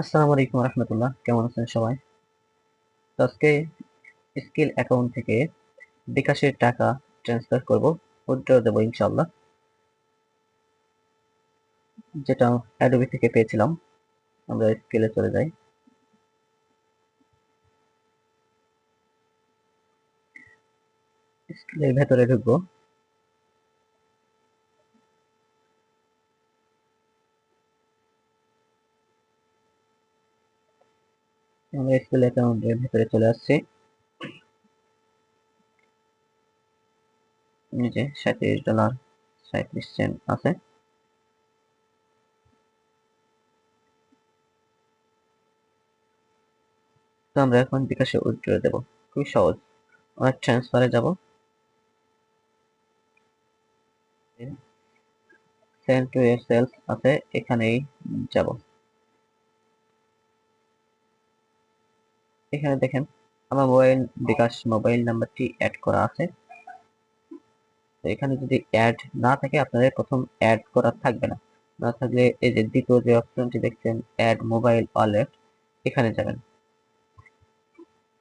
আসসালামু আলাইকুম রহমতুল্লাহ। কেমন আছেন সবাই? তো আজকে স্কিল অ্যাকাউন্ট থেকে বিকাশের টাকা ট্রান্সফার করব উইথড্র দেবো ইনশাল্লাহ যেটা অ্যাডোবি থেকে পেয়েছিলাম, আমরা স্কিলে চলে যাই। স্কিলের ভেতরে ঢুকবো। আমরা স্কিল অ্যাকাউন্টের ভেতরে চলে আসছি। নিচে সাঁত্রিশ ডলার সাঁত্রিশ সেন্ট আছে। তো আমরা এখন বিকাশে উইথড্র দেব। খুবই সহজ। আমরা ট্রান্সফারে যাব। সেন্ড টু ইয়ার সেলস আছে, এখানেই যাব। এখানে দেখেন, আমার মোবাইল বিকাশ মোবাইল নাম্বারটি অ্যাড করা আছে। তো এখানে যদি অ্যাড না থাকে, আপনাদের প্রথম অ্যাড করা থাকবে না। না থাকলে এই যে দ্বিতীয় যে অপশনটি দেখছেন অ্যাড মোবাইল ওয়ালেট এখানে যাবেন।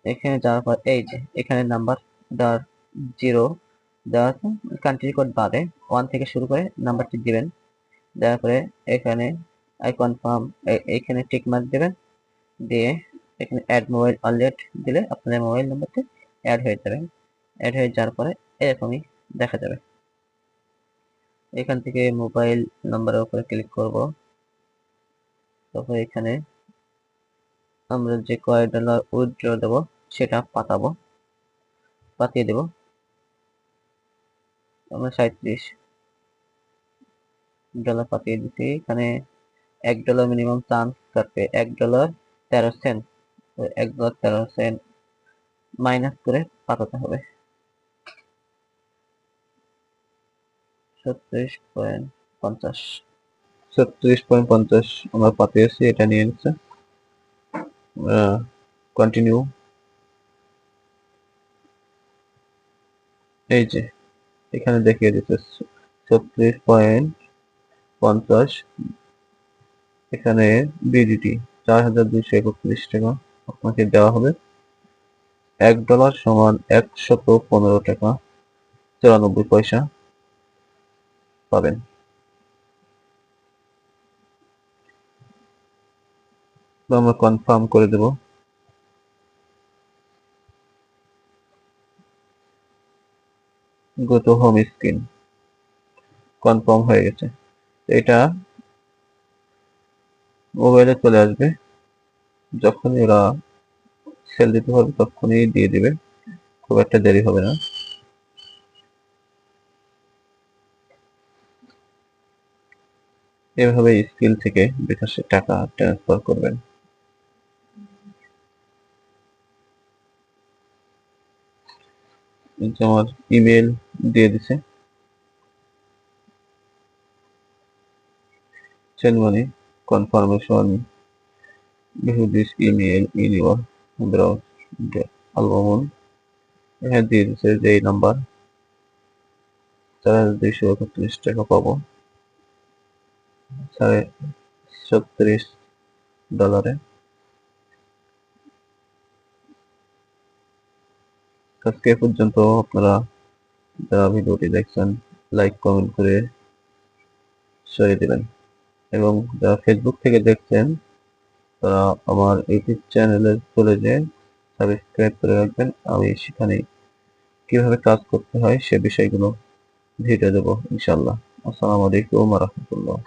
এখানে যাওয়ার পর এই যে, এখানে নাম্বার দেওয়ার জিরো দেওয়া আছে কান্ট্রি কোড বাদে ওয়ান থেকে শুরু করে নাম্বারটি দিবেন। দেওয়ার পরে এখানে আই কনফার্ম এখানে টিক মার্ক দেবেন। দিয়ে এখানে অ্যাড মোবাইল ওয়ালেট দিলে আপনাদের মোবাইল নাম্বারটি অ্যাড হয়ে যাবে। অ্যাড হয়ে যাওয়ার পরে এরকমই দেখা যাবে। এখান থেকে মোবাইল নাম্বারের উপরে ক্লিক করব। তারপর এখানে আমরা যে কয় ডলার উইথড্র দেব, সেটা পাতাবো পাতিয়ে দেব। আমরা সাঁত্রিশ ডলার পাতিয়ে দিচ্ছি। এখানে এক ডলার মিনিমাম চান্স কাটবে এক ডলার তেরো সেন্ট এক ডলার তেরো সেন্ট মাইনাস করে পাতাতে হবে। ছত্রিশ পয়েন্ট পঞ্চাশ। ছত্রিশ পয়েন্ট পঞ্চাশ আমরা পাঠিয়েছি, এটা নিয়ে নিচ্ছে। কন্টিনিউ এই যে, এখানে দেখিয়ে দিচ্ছে, ছত্রিশ পয়েন্ট পঞ্চাশ। এখানে বিডিটি চার হাজার দুইশো একত্রিশ টাকা। আপনাকে দেওয়া হবে এক ডলার সমান একশত পনেরো টাকা, চুরানব্বই পয়সা পাবেন। আমরা কনফার্ম করে দেব। Go to home screen confirm হয়ে গেছে। এটা মোবাইলে চলে আসবে। যখনই ওরা সেল দিতে পারবে, তখনই দিয়ে দিবে। খুব একটা দেরি হবে না। এভাবে স্কিল থেকে বিকাশে টাকা ট্রান্সফার করবেন। আমার ইমেল দিয়ে দিছে। Send money confirmation with this email in your album এখানে দিয়ে দিচ্ছে যে এই নাম্বার চার হাজার দুইশো একত্রিশ টাকা পাবো সাড়ে ছত্রিশ ডলারে আজকে পর্যন্ত আপনারা যারা ভিডিওটি দেখছেন লাইক কমেন্ট করে সরিয়ে দিবেন এবং যারা ফেসবুক থেকে দেখছেন তারা আমার ইউটিউব চ্যানেলে চলে যেয়ে সাবস্ক্রাইব করে রাখবেন। আমি সেখানে কীভাবে কাজ করতে হয় সে বিষয়গুলো ভিডিও দেবো ইনশাল্লাহ আসসালামু আলাইকুম রহমতুল্লাহ।